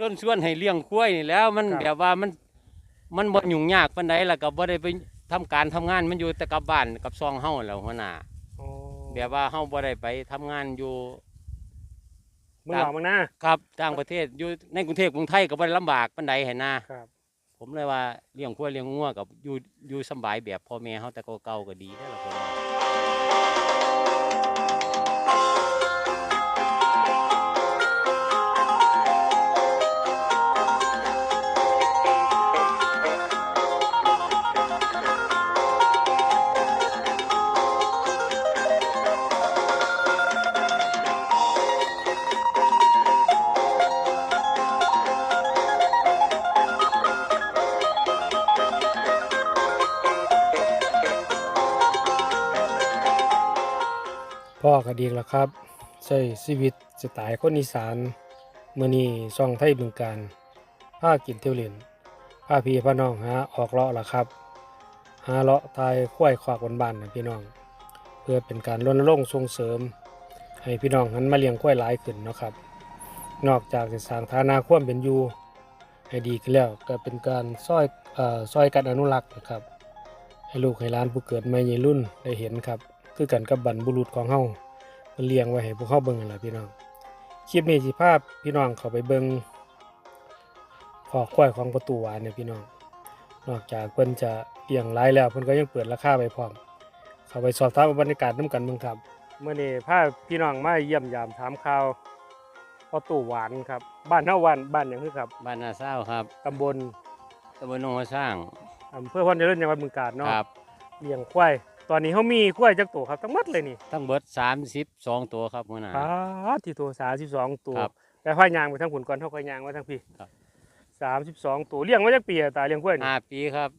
ต้นส่วนให้เลี้ยงควายนี่แหล้ว มันครับ แบบว่ามันมันบ่ยุ่งยากปานใดแล้วก็บ่ได้ไปทำการทำงานมันอยู่แต่กับบ้านกับซองเฮาแหล้วหัวหน้าโอ้แบบว่าเฮาบ่ได้ไปทำงานอยู่ มึงหลอกมึงนะครับต่างประเทศอยู่ในกรุงเทพกรุงไทยก็บ่ได้ลำบากปานใดเห็นนะครับ ผมเลยว่าเลี้ยงควายเลี้ยงงัวกับอยู่อยู่สำบายแบบพ่อแม่เฮาแต่เก่าๆก็ดีเด้อล่ะผมว่า พ่อก็ดีแล้วครับใช้ชีวิตสไตล์คนอีสานเมื้อนี้ช่องไทยบึงการพากินเที่ยวเล่นพาพี่พาน้องหาออกเลาะละครับ หาเลาะทายควายขวากบ้านนะพี่น้อง เพื่อเป็นการรณรงค์ส่งเสริม ให้พี่น้องหันมาเลี้ยงควายหลายขึ้นนะครับ นอกจากจะสร้างฐานะความเป็นอยู่ให้ดีขึ้นแล้วก็เป็นการซอยเอ่อซอยกันอนุรักษ์นะครับ ให้ลูกให้หล้านผู้เกิดใหม่ในรุ่นได้เห็นครับ คือกันกับบรรพบุรุษของเฮาเพิ่นเลี้ยงไว้ให้พวกเฮาเบิ่งนั่นล่ะพี่น้องคลิปนี้สิพาพี่น้องเข้าไปเบิ่งขอกควายของประตูหวานเนี่ยพี่น้อง นอกจากเพิ่นจะเลี้ยงหลายแล้วเพิ่นก็ยังเปิดราคาไว้พร้อมเข้าไปสอบถามบรรยากาศนํกันเบิ่งครับเมื่อนี้พาพี่น้องมาเยี่ยมยามถามข่าวประตูหวานครับ บ้านเฮาวันบ้านหยังคือครับบ้านนาเศร้าวครับตำบลตำบลหนองหัวสร้างอำเภอพรเจริญจังหวัดบึงกาฬเนาะครับเลี้ยงควาย ตอนนี้เฮามีควายจักตัวครับทั้งหมดเลยนี่ทั้งเบิด32ตัวครับหัวหน้าปาดที่ตัว32ตัวครับแต่พายางไปทั้งผุนก่อนเฮาค่อยยางไว้ทั้งพี่ครับ32ตัวเลี้ยงมาจักปีอะตาเลี้ยงควายนี่ห้าปีครับ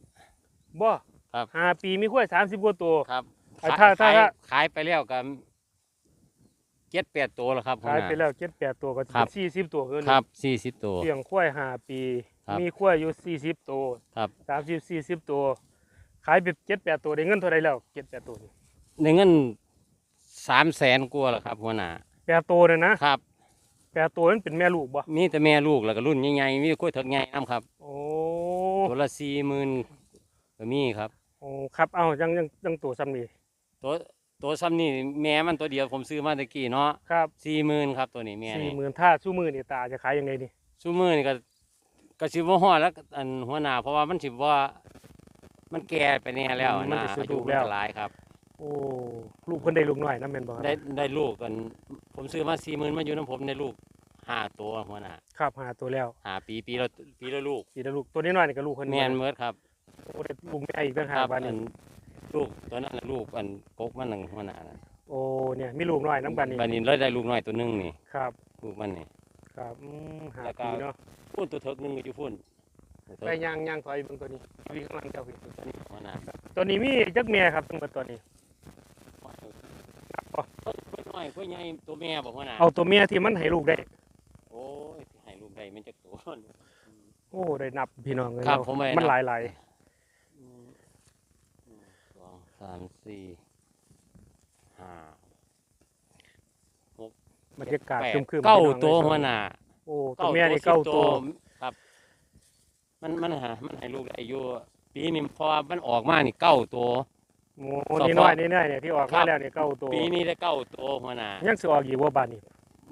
บ่ครับ ห้าปีมีควาย30กว่าตัว ครับอะขายถ้าถ้าขายถ้า ขายไปแล้วก็เจ็ดแปดตัวแล้วครับหัวขายหน้าไปแล้ว7 8ตัวก็ครับสี่สิบตัวเกินครับสี่สิบตัว เลี้ยงควายห้าปี ครับ มีควายอยู่40ตัวครับ30 40ตัว ขายไป7 8ตัวได้เงินเท่าไหร่แล้ว7 8ตัวนี่ในเงินสามแสนกว่าแล้วครับหัวหน้าแปดตัวเนี่ยนะครับ แปดตัวนั้นเป็นแม่ลูกบ่มีแต่แม่ลูกแล้วก็รุ่นใหญ่ๆมีกล้วยเถิกใหญ่น้ำครับโอ้ตัวละสี่หมื่นก็มีครับโอ้ครับเอายังยังยังตัวซ้ำนี่ตัวตัวซ้ำนี่แม่มันตัวเดียวผมซื้อมาตะกี้เนาะครับสี่หมื่นครับตัวนี้แม่สี่นี่หมื่นถ้าสู้มือนี่ตาจะขายยังไงนี่ซูมือนี่ก็ก็สิบ่ฮอดแล้วอันหัวหน้าเพราะว่ามันสิว่า มันแก่ไปแน่แล้วนะอายุมันก็หลายครับ โอ้ลูกเพิ่นได้ลูกน้อยนะแม่นบ่ครับได้ได้ลูกกัน ผมซื้อมาสี่หมื่นมาอยู่น้ำผมได้ลูกห้าตัวหัวหน้าครับหาตัวแล้วห้าปีปีละปีละลูกสีละลูกตัวนี้น้อยนี่ก็ลูกเพิ่นแม่นเมิดครับโอ้ได้ลูกแม่อีกต่างคหากรับบ้านอันี้นลูกตัวนั้นน่ะลูกอันกกมันหนึ่งหัวหน้าน่ะโอ้เนี่ยมีลูกน้อยนํกันนี่บัดนี้เลยได้ลูกน้อยตัวหนึงนี่ครับลูกมันนี่ ครับอืมหาแล้วก็ ปีเนาะ พุ่นตัวเถิกหนึงอยู่พุ่นตัวเถิก ไปย่างย่างถอยเบิ่งตัวนี้วิ่งข้างหลังเจ้าพี่ตัวนี้หัวหน้าตัวนี้มีจักแม่ครับทั้งหมดตัวนี้ตัวน้อยตัวใหญ่ตัวแม่บอกหัวหน้าเอาตัวเมียที่มันให้ลูกได้ โอ้ยให้ลูกได้มันจะตัวโอ้ได้นับพี่น้องเลยครับเนาะผมไม่ได้มันนับหลายหลายหนึ่งสองสามสี่ห้าบรรยากาศแปดครึมๆเก้าพี่น้องตัวเลยหัวหน้าโอ้ตัวเมียนี่เก้าสิบตัวครับ มันมันหา มันให้ลูกได้อยู่ปีนี้เพราะว่ามันออกมานี่เก้าตัวโอ้นี่น้อยนี่น้อยเนี่ยที่ออกครัมาบแล้วเนี่ยเก้าตัวปีนี้ได้เก้าตัวหัวหน้ายังสิออกอีกว่าบาดนี้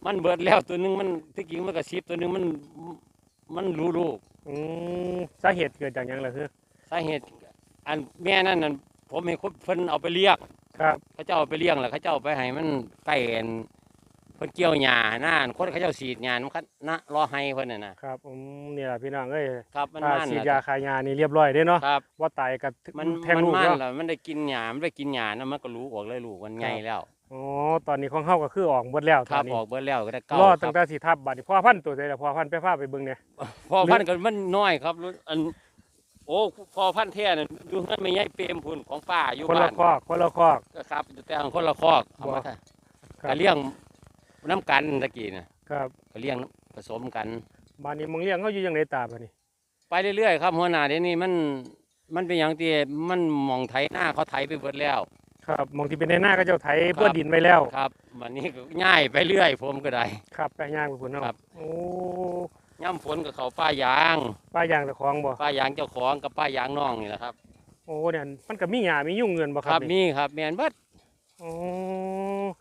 มันเบิดแล้วตัวหนึงมันที่จริงมันก็สิบตัวหนึงมันมันรู้ลูกอืมสาเหตุเกิดจากหยังล่ะคือสาเหตุ อันแม่นั่นน่ะผมให้คนเพิ่นเอาไปเลี้ยงครับเขาเจ้าเอาไปเลี้ยงแล้วเขาเจ้าเอาไปให้มันไก่อัน เพิ่นเกี่ยวหญ้าหน้าอันคนเขาเจ้าฉีดหญ้ามันคันนะรอให้เพิ่นน่ะนะครับอืมนี่ล่ะพี่น้องเอ้ยครับมันถ้ามันฉีดล่ะยาคายานี่เรียบร้อยเด้เนาะครับว่าตายกับมันแทงมันลูกมันเนาะแล้วมันได้กินหญ้ามันได้กินหญ้านะมันก็รู้ออกเลยลูกมันใหญ่แล้วอ๋อตอนนี้ของเฮาก็คือออกหมดแล้วคตอรันบนี้ออกเบิดแล้วก็ได้เก้ารอคตั้รังบแต่สิทับบัดนี้พ่อพันธุ์ตัวใดล่ะพ่อพันธุ์ไปพาไปเบิ่งเนี่ยพอพันธุ์ก็มันน้อยครับอันโอ้พอพันธุ์แท้น่ะอยู่นั่นไม่ใหญ่เปรมพุ่นของป้าอยู่คนบ้าละนคอกคนละคอก ก็ครับแต่ของคนละคอกเอามาครัก็เลี้ยง น้ำกันตะกี้น่ะครับก็เลี้ยงผสมกันบ้านนี้มึงเลี้ยงเขาอยู่จังไดตาบัดนี้ ไปเรื่อยๆครับหัวหน้าเดี๋ยวนี้มันมันเป็นอย่างที่มันหมองไถหน้าเขาไถไปเบิดแล้ว ครับมองที่เป็นในหน้าก็เจ้าไถครับเพื่อดินไว้แล้วครับวันนี้ก็ง่ายไปเรื่อยผมก็ได้ ครับไปย่างไปพุ่นเนาะครับโอ้ย่ำฝนกับเขาป้ายางป้ายางตะของบ่ป้ายางเจ้าของกับป้ายางน้องนี่แหละครับโอ้เนี่ยมันก็มีหญ้ามียุ่งเงินบ่คครัรับบนี่นี่ครับแมนเบิดโอ้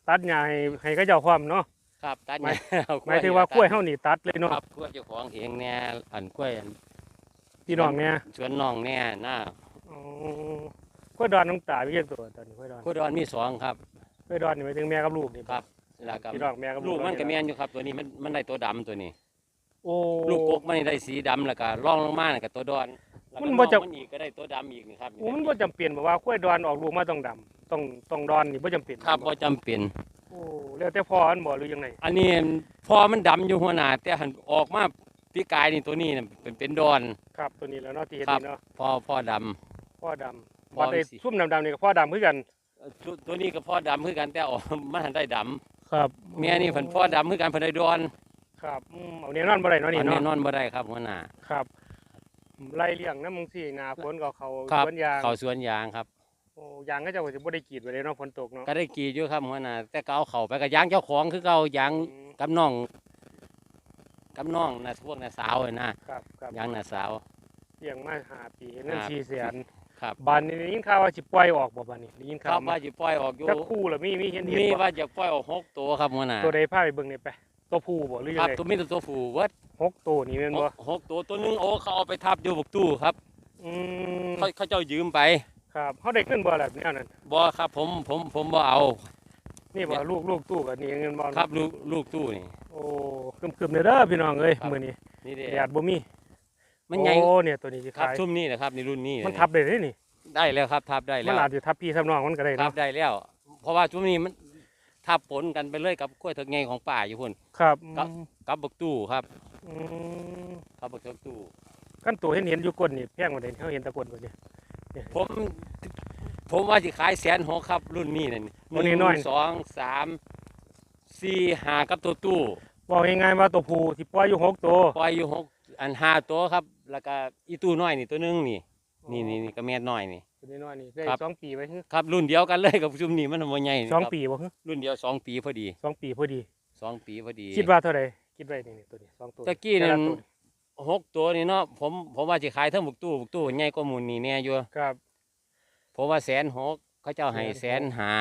ตัดหญ้าให้ให้เขาเจ้าความเนาะ ครับตัดหมาย เอหมายถึงว่ากล้วยเฮานี่ตัดเลยเนาะครับกล้วยเจ้าของเองแน่อันกล้วยอันพี่น้องเนี่ยสวนน้องแน่หน้าโอ้กล้วยดอนน้องตาพี่เจ้าตัวตอนนี้กล้วยดอนกล้วยดอนมีสองครับ กล้วยดอนนี่หมายถึงแม่กับลูกนี่ครับ แล้วก็พี่น้องแม่กับลูลูกกมันก็แม่นอยู่ครับ ตัวนี้มันมันได้ตัวดำตัวนี้ โอ้ ลูกกกมันนี่ได้สีดำแล้วก็ร่องลงมาน่ะก็ตัวดอนแล้วก็มันบ่จะน้องมันอีกก็ได้ตัวดำอีกนี่ครับโอ้มันบ่จำเป็นบ่ว่ากล้วยดอนออกลูกมาต้องดำต้องต้องดอนนี่บ่จำเป็นครับบ่จำเป็นโอ้แล้วแต่พ่ออันบ่หรือยังไงอันนี้พอมันดำอยู่หัวหน้าแต่หันออกมาปีกายนี่ตัวนี้น่ะเป็นเป็นดอน ครับ ตัวนี้แล้วเนาะที่เห็นครับนี่เนาะพอพ่อดำ พ่อดำพ่อว่าได้สิ ซุ่มดำๆนี่ก็พ่อดำคือกัน ตัวตัวนี้ก็พ่อดำคือกันแต่ออกมันหันได้ดำครับแม่นี่เพิ่นพ่อดำคือกันเพิ่นได้ดอนครับอืมเอาแน่นอนบ่ได้เนาะนี่อันแน่เนาะนอนบ่ได้ครับหัวหน้า ครับไล่เลี้ยงน้ำมึงสิหนาฝนก็เขาครับ สวนยาง เขาสวนยางครับ โอ้ยางก็จะว่าสิบ่ได้กรีดไว้เลยเนาะฝนตกเนาะก็ได้กรีดอยู่ครับหัวหน้าแต่ก็เอาเข้าไปก็ยางเจ้าของคือเก่ายางอืมกับน้องกับน้องน่ะพวกน่ะสาวน่ะครับครับยางน่ะสาว เลี้ยงมาห้าปีเงินห้าสี่แสนครับบ้านนี้ได้ยินข่าวว่าสิปล่อยออกบ่บ้านนี้ได้ยินคข่ารัวบมาว่าสิปล่อยออกอยู่จักคู่ล่ะมีมีเห็นเห็นมีบ่ว่าจะปล่อยออกหกตัวครับหัวหน้าตัวใดพาไปเบิ่งนี่ไปตัวผู้บ่หรือคยัรังบไงตัวมีแต่ตัวผู้เวิดหกตัวนี่แม่นหบ่กหกตัวตัวหนึงโอ้เขาเอาไปทับอยู่บกตู้ครับ อืมเขาเขาเจ้ายืมไป ครับเฮาได้ขึ้นบ่ล่ะแนวนั้นบ่ครับผมผมผมบ่เอา นี่บ่ลูกลูกตู้ก็นี่เงินบ่ครับลูกลูกตู้นี่โอ้คึมๆเด้อเด้อพี่น้องเอ้ยครับมื้อนี้นี่เด้แดดบ่มีมันใหญ่โอ้เนี่ยตัวนี้สิครับขายชุ่มนี่นะครับนี่รุ่นนี้มันทับได้เด้นี่ ได้แล้วครับทับได้มัแล้นวอาจจะทับพี่ทับน้องมันก็ได้ทับเนาะได้แล้ว เพราะว่าชุ่มนี้มันทับปนกันไปเลยกับกล้วยเถิกไงของป่าอยู่พุ่นครับครับกับบกตู้ครับอืมกับบกเถิกตู้กันตัวเห็นเห็นอยู่ก้นนี่แพงกว่าเด่นเขาเห็นแตะก้นบ่เนี่ย ผมผมว่าสิขายแสนหกครับ รุ่นนี้นั่นรุ่นนี้น้อย สองสามสี่ห้ากับตัวตู้บอกง่ายๆว่าตัวผู้ที่ปล่อยอยู่หกตัวปล่อยอยู่หกอันห้าตัวครับ แล้วก็อีตู้น้อยนี่ตัวหนึงนี่ นี่นี่นี่ก็แม่นน้อยนี่ ตัวน้อยๆนี่ได้ครับ สองปีไว้ฮึครับ รุ่นเดียวกันเลยกับชุมนี้มันบ่ใหญ่นี่สองครับปีบ่ฮึรุ่นเดียวสองปีพอดีสองปีพอดี สองปีพอดี คิดว่าเท่าไหร่คิดไว้นี่นี่ตัวนี้สองตัวตะกี้นั่น แต่ละตัว หกตัวนี่เนาะผมผมว่าสิขายเทั้งบุกตู้บุกตู้ใหญ่กว่าหมูลนี่แน่อยู่ครับ ผมว่าแสนหกเขาเจ้าให้แสแสนนหกห้า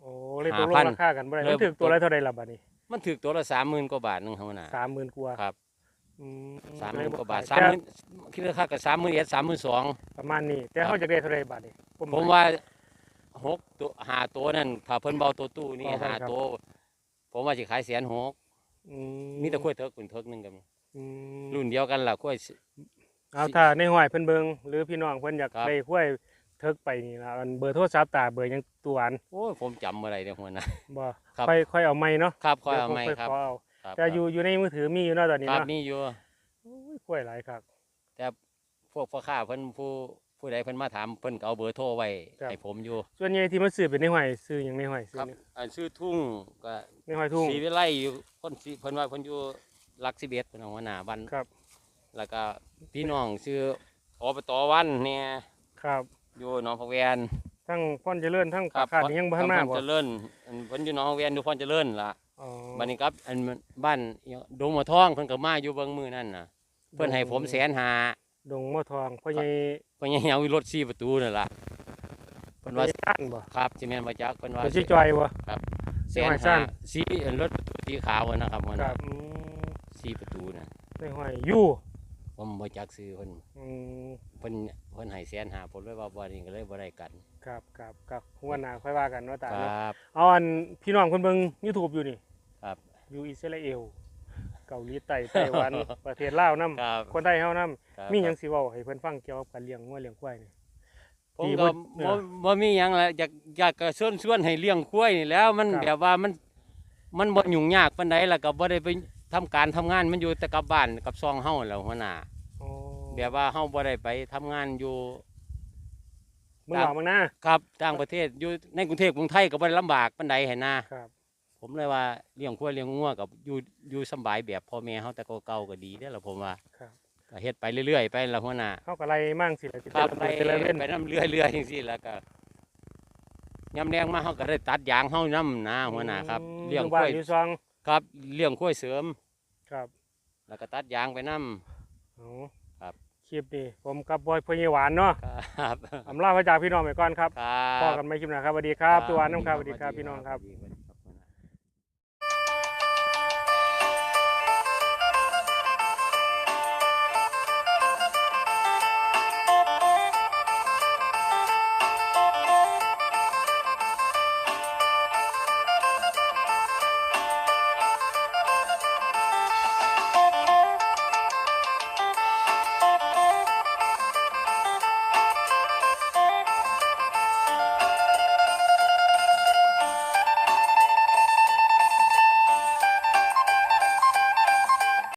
โอ้เลยตกลง5,000ราคากันบ่ได้เลย มันถึกตัวละเท่าไหร่ล่ะบัดนี้มันถึกตัวละสามหมื่นกว่าบาทหนึงเขาน่ะสามหมื่นกว่าครับอืมสามหมื่นกว่าบาทแต่สามหมื่นคิดราคากับสามหมื่นเอ็ดสามหมื่นสองประมาณนี้ แต่ครับเขาจะได้เท่าไหร่บาทนี่ผมว่าหกตัวหาตัวนั่นถ้าเพิ่นเบาตัวตู้นี่เบาไปหาครับ ตัวผมว่าสิขายแสนหกอืมีแต่กล้วยเถิกขุนเถิกหนึงกันอืม รุ่นเดียวกันล่ะกล้วย เอาถ้าในห้อยเพิ่นเบิงหรือพี่น้องเพิ่นอยากครับ ได้ห้วยเทิกไปนี่ล่ะอันเบอร์โทรศัพท์ตาเบอร์หยังตัวอันโอ้ยผมจำอะไรเนี่ยหัวหนะบ่ครับ ค่อยค่อยเอาไม้เนาะครับคอยเอาดี๋วไหมผครับขอเอาครับแต่อยู่อยู่ในมือถือมีอยู่เนาะตอนนี้ครับเนาะมีอยู่ โอ้ยกล้วยหลายครับพวกพ่อค้าเพิ่นผู้ผู้ใดเพิ่นมาถามเพิ่นก็เอาเบอร์โทรไว้ครับ ให้ผมอยู่ ส่วนใหญ่ที่มันซื้อเป็นในห้อยซื้อหยังในห้อยซื้คอรับในอันชื่อทุ่งก็ในห้อยทุ่ง สีวิไลอยู่คนสีเพิ่นว่าเพิ่นอยู่ห ลักสิบเอ็ดเพิ่นเอาหัวหน้าบ้านครับ แล้วก็พี่น้องชื่ออบตวันเนี่ยครับอยู่หนองพักแวนทั้งพ่อนเจริญทั้งครัปากคาดนี่ยังบ่ทันมาพรบ่เจริญอันเพิ่นอยู่หนองพักแวนอยู่พรเจริญล่ะอ๋อบัดนี้ครับอันบ้านอิหยังดงมะท้องเพิ่นก็มาอยู่เบิ่งมือนั่นน่ะ เพิ่นให้ผมแสนหาดงมะทองพ่อใหญ่เพิ่นยังเอารถ4ประตูนั่นล่ะเพิ่นว่าพ่อใหญ่ซ่านบ่ครับสิแม่นมาจากเพิ่นว่าเพิ่นสิจอยบ่แสห้นอยสั้ห้านสีรถประตูสีขาวอะนะครับมันครับอืม สีประตูนะในห้อยอยู่ผมบ่จักซื้อเพิ่นอืมเพิ่นเพิ่นให้แสนหาผมเลยว่าบ่นี่ก็เลยบ่ได้กัน ครับครับครับหัวหน้าค่อยว่ากันว่าตาครเนาะับ เอาอันพี่น้องคนเบิ่ง YouTube อยู่นี่ครับ อยู่อิสราเอลเกาหลีใต้ไต้หวัน ประเทศลาวนํครับคนไทยเฮานํครับมีหยังสิเว้าให้เพิ่นฟังเกี่ยวกับการเลี้ยงงัวเลี้ยงควายนี่ ผมดีก็บ่เอบ่อบ่มีหยังละอยากอยากก็ชวนชวนให้เลี้ยงควายนี่แหล้ว มันครับ แบบว่ามัน มันบ่ยุ่งยากปานใดแล้วก็บ่ได้ไป ทำการทำงานมันอยู่แต่กับบ้านกับซองเฮาแหล้วหัวหน้าอ๋อแบบว่าเฮาบ่ได้ไปทำงานอยู่มึงเอามึงนะครับต่างประเทศอยู่ในกรุงเทพกรุงไทยก็บ่ได้ลำบากปานใดให้นาครับ ผมเลยว่าเลี้ยงควายเลี้ยงงัวกับอยู่อยู่สำบายแบบพ่อแม่เขาแต่เก่าๆก็ดีเด้อล่ะผมว่าครับ ก็เฮ็ดไปเรื่อยๆไปละหัวหน้าเฮาก็ไล่มั่งสิล่ะสิครับไปแต่ละเว้นไปน้ำเรื่อยๆจังซี่แล้วก็ยามแรงมาเขาก็ได้ตัดยางเฮานำนะหัวหน้าครับอืมเลี้ยงอควายบ้านอยู่ซอง ครับเลี้ยงควายเสริม ครับแล้วก็ตัดยางไปนำเอาครับ คลิปนี้ผมกับบอยพญหวานเนาะครับ อำลาพระจากพี่น้องไปก่อนครับ ครับพ่อกันไม่คลิปหน้าครับสวัสดีครับ ตัววานน้ำครับสวัสดีครับพี่น้องครับ สวัสดี